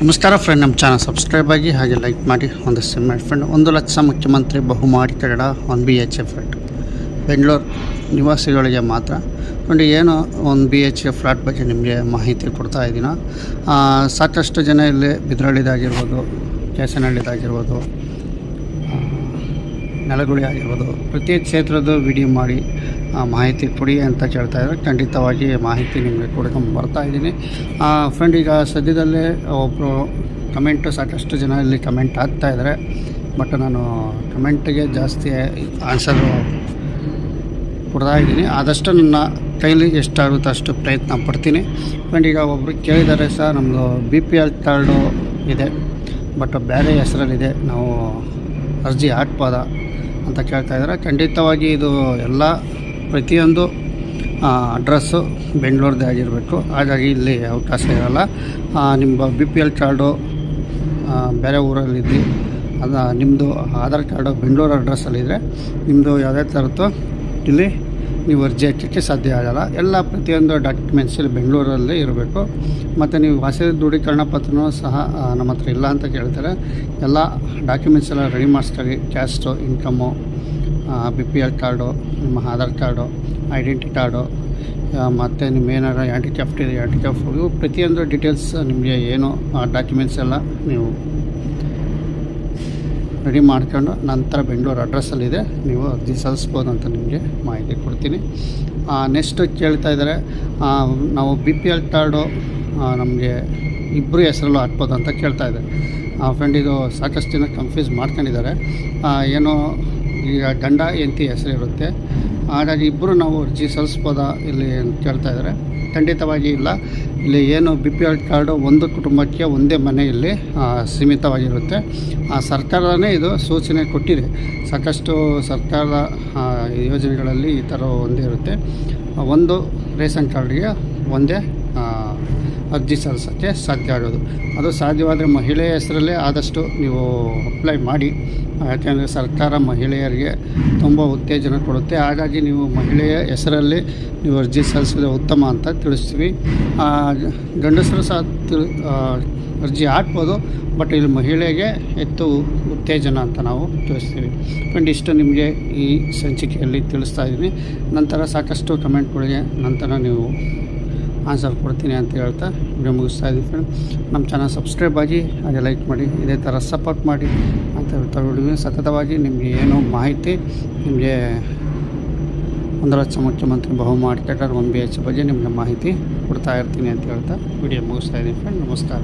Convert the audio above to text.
ನಮಸ್ಕಾರ ಫ್ರೆಂಡ್ ನಮ್ಮ channel subscribe ಆಗಿ ಹಾಗೆ ಲೈಕ್ ಮಾಡಿ. ಒಂದು ಸಿಮೆಂಟ್ ಫ್ರೆಂಡ್ ಒಂದು ಲಕ್ಷ ಮುಖ್ಯಮಂತ್ರಿ ಬಹುಮಾಡಿ Kannada one B H F flat Bengaluru ನಿವಾಸಿಗಳಿಗೆ ಮಾತ್ರ. ಫ್ರೆಂಡ್ ಏನು ಒಂದು ಬಿ ಎಚ್ ಎ ಫ್ಲಾಟ್ ಬಗ್ಗೆ ನಿಮಗೆ ಮಾಹಿತಿ ಕೊಡ್ತಾ ಇದ್ದೀನ. ಸಾಕಷ್ಟು ಜನ ಇಲ್ಲಿ ಬಿದ್ರಳ್ಳಿದಾಗಿರ್ಬೋದು ಕೇಸನಹಳ್ಳಿದಾಗಿರ್ಬೋದು ಆ, ನೆಲಗುಳಿ ಆಗಿರ್ಬೋದು ಪ್ರತಿ ಕ್ಷೇತ್ರದ್ದು ವಿಡಿಯೋ ಮಾಡಿ ಮಾಹಿತಿ ಕೊಡಿ ಅಂತ ಕೇಳ್ತಾ ಇದ್ದಾರೆ. ಖಂಡಿತವಾಗಿ ಮಾಹಿತಿ ನಿಮಗೆ ಕೊಡ್ಕೊಂಡು ಬರ್ತಾ ಇದ್ದೀನಿ. ಫ್ರೆಂಡ್ ಈಗ ಸದ್ಯದಲ್ಲೇ ಒಬ್ಬರು ಕಮೆಂಟು ಸಾಕಷ್ಟು ಜನ ಇಲ್ಲಿ ಕಮೆಂಟ್ ಆಗ್ತಾ ಇದ್ದಾರೆ. ಬಟ್ ನಾನು ಕಮೆಂಟಿಗೆ ಜಾಸ್ತಿ ಆನ್ಸರು ಕೊಡ್ತಾ ಇದ್ದೀನಿ. ಆದಷ್ಟು ನನ್ನ ಕೈಲಿ ಎಷ್ಟಾಗುತ್ತೆ ಅಷ್ಟು ಪ್ರಯತ್ನ ಪಡ್ತೀನಿ. ಫ್ರೆಂಡ್ ಈಗ ಒಬ್ಬರು ಕೇಳಿದ್ದಾರೆ ಸರ್ ನಮ್ಮದು ಬಿ ಪಿ ಎಲ್ ಕಾರ್ಡು ಇದೆ. ಬಟ್ ಬೇರೆ ಹೆಸರಲ್ಲಿದೆ. ನಾವು ಅರ್ಜಿ ಹಾಕ್ಬೋದಾ? ಅಂತ ಕೇಳ್ತಾ ಇದ್ದಾರೆ. ಖಂಡಿತವಾಗಿ ಇದು ಎಲ್ಲ ಪ್ರತಿಯೊಂದು ಅಡ್ರೆಸ್ಸು ಬೆಂಗಳೂರದೇ ಆಗಿರಬೇಕು. ಹಾಗಾಗಿ ಇಲ್ಲಿ ಅವಕಾಶ ಇರೋಲ್ಲ. ನಿಮ್ಮ ಬಿ ಪಿ ಎಲ್ ಕಾರ್ಡು ಬೇರೆ ಊರಲ್ಲಿದ್ದು, ಅದು ನಿಮ್ಮದು ಆಧಾರ್ ಕಾರ್ಡು ಬೆಂಗಳೂರು ಅಡ್ರೆಸ್ಸಲ್ಲಿದ್ದರೆ ನಿಮ್ಮದು ಯಾವುದೇ ಥರದ್ದು ಇಲ್ಲಿ ನೀವು ಅರ್ಜಿ ಹಾಕಲಿಕ್ಕೆ ಸಾಧ್ಯ ಆಗಲ್ಲ. ಎಲ್ಲ ಪ್ರತಿಯೊಂದು ಡಾಕ್ಯುಮೆಂಟ್ಸ್ ಇಲ್ಲಿ ಬೆಂಗಳೂರಲ್ಲೇ ಇರಬೇಕು. ಮತ್ತು ನೀವು ವಾಸಿ ದೃಢೀಕರಣ ಪತ್ರನೂ ಸಹ ನಮ್ಮ ಹತ್ರ ಇಲ್ಲ ಅಂತ ಕೇಳ್ತಾರೆ. ಎಲ್ಲ ಡಾಕ್ಯುಮೆಂಟ್ಸ್ ಎಲ್ಲ ರೆಡಿ ಮಾಡಿಸ್ಕೊಳ್ಳಿ caste income B P L card ನಿಮ್ಮ ಆಧಾರ್ ಕಾರ್ಡು ಐಡೆಂಟಿ ಕಾರ್ಡು ಮತ್ತು ನಿಮ್ಮ ಏನಾರ ಕ್ಯಾಫ್ಟ್ ಇದೆ ಆ್ಯಂಟಿ ಇವು ಪ್ರತಿಯೊಂದು ಡೀಟೇಲ್ಸ್ ನಿಮಗೆ ಏನು ಡಾಕ್ಯುಮೆಂಟ್ಸ್ ಎಲ್ಲ ನೀವು ರೆಡಿ ಮಾಡ್ಕೊಂಡು ನಂತರ ಬೆಂಗಳೂರು ಅಡ್ರೆಸ್ಸಲ್ಲಿದೆ ನೀವು ಅರ್ಜಿ ಸಲ್ಲಿಸ್ಬೋದು ಅಂತ ನಿಮಗೆ ಮಾಹಿತಿ ಕೊಡ್ತೀನಿ. ನೆಕ್ಸ್ಟು ಕೇಳ್ತಾ ಇದ್ದಾರೆ ಆ, ನಾವು ಬಿ ಪಿ ಎಲ್ ಕಾರ್ಡು ನಮಗೆ ಇಬ್ಬರು ಹೆಸರಲ್ಲೂ ಹಾಕ್ಬೋದು ಅಂತ ಕೇಳ್ತಾ ಇದ್ದಾರೆ ಫ್ರೆಂಡ್ ಇದು ಸಾಕಷ್ಟು ಜನ ಕನ್ಫ್ಯೂಸ್ ಮಾಡ್ಕೊಂಡಿದ್ದಾರೆ. ಆ, ಏನು ಈಗ ಗಂಡ ಹೆಂಡತಿ ಹೆಸರು ಇರುತ್ತೆ. ಹಾಗಾಗಿ ಇಬ್ಬರು ನಾವು ಅರ್ಜಿ ಸಲ್ಲಿಸ್ಬೋದಾ ಇಲ್ಲಿ ಅಂತ ಹೇಳ್ತಾ ಇದ್ದಾರೆ. ಖಂಡಿತವಾಗಿ ಇಲ್ಲ. ಇಲ್ಲಿ ಏನು ಬಿ ಪಿ ಎಲ್ ಕಾರ್ಡು ಒಂದು ಕುಟುಂಬಕ್ಕೆ ಒಂದೇ ಮನೆಯಲ್ಲಿ ಸೀಮಿತವಾಗಿರುತ್ತೆ. ಆ, ಸರ್ಕಾರನೇ ಇದು ಸೂಚನೆ ಕೊಟ್ಟಿದೆ. ಸಾಕಷ್ಟು ಸರ್ಕಾರದ ಯೋಜನೆಗಳಲ್ಲಿ ಈ ಥರ ಒಂದೇ ಇರುತ್ತೆ ಒಂದು ರೇಷನ್ ಕಾರ್ಡ್ಗೆ ಒಂದೇ ಅರ್ಜಿ ಸಲ್ಲಿಸೋಕ್ಕೆ ಸಾಧ್ಯ ಆಗೋದು ಅದು ಸಾಧ್ಯವಾದರೆ ಮಹಿಳೆಯ ಹೆಸರಲ್ಲೇ ಆದಷ್ಟು ನೀವು ಅಪ್ಲೈ ಮಾಡಿ. ಯಾಕೆಂದರೆ ಸರ್ಕಾರ ಮಹಿಳೆಯರಿಗೆ ತುಂಬ ಉತ್ತೇಜನ ಕೊಡುತ್ತೆ. ಹಾಗಾಗಿ ನೀವು ಮಹಿಳೆಯ ಹೆಸರಲ್ಲಿ ನೀವು ಅರ್ಜಿ ಸಲ್ಲಿಸಿದ್ರೆ ಉತ್ತಮ ಅಂತ ತಿಳಿಸ್ತೀವಿ. ಗಂಡಸರು ಸಹ ತಿಳಿ ಅರ್ಜಿ ಹಾಕ್ಬೋದು. ಬಟ್ ಇಲ್ಲಿ ಮಹಿಳೆಗೆ ಹೆಚ್ಚು ಉತ್ತೇಜನ ಅಂತ ನಾವು ತಿಳಿಸ್ತೀವಿ. ಫ್ರೆಂಡ್ ಇಷ್ಟು ನಿಮಗೆ ಈ ಸಂಚಿಕೆಯಲ್ಲಿ ತಿಳಿಸ್ತಾ ಇದ್ದೀನಿ. ನಂತರ ಸಾಕಷ್ಟು ಕಮೆಂಟ್ಗಳಿಗೆ ನಂತರ ನೀವು ಆನ್ಸರ್ ಕೊಡ್ತೀನಿ ಅಂತ ಹೇಳ್ತಾ ವಿಡಿಯೋ ಮುಗಿಸ್ತಾ ಇದ್ದೀವಿ ಫ್ರೆಂಡ್ ನಮ್ಮ ಚಾನಲ್ ಸಬ್ಸ್ಕ್ರೈಬ್ ಆಗಿ, ಹಾಗೆ ಲೈಕ್ ಮಾಡಿ, ಇದೇ ಥರ ಸಪೋರ್ಟ್ ಮಾಡಿ ಅಂತ ಹೇಳ್ತಾ ವಿಡಿಯೋ ಸತತವಾಗಿ ನಿಮಗೆ ಏನು ಮಾಹಿತಿ, ನಿಮಗೆ ಒಂದು ಲಕ್ಷ ಮುಖ್ಯಮಂತ್ರಿ ಬಹು ಮಾರ್ಕೆಟರ್, ಒನ್ ಬಿ ಎಚ್ ಬಗ್ಗೆ ನಿಮಗೆ ಮಾಹಿತಿ ಕೊಡ್ತಾ ಇರ್ತೀನಿ ಅಂತ ಹೇಳ್ತಾ ವಿಡಿಯೋ ಮುಗಿಸ್ತಾ ಇದ್ದೀನಿ ಫ್ರೆಂಡ್ ನಮಸ್ಕಾರ.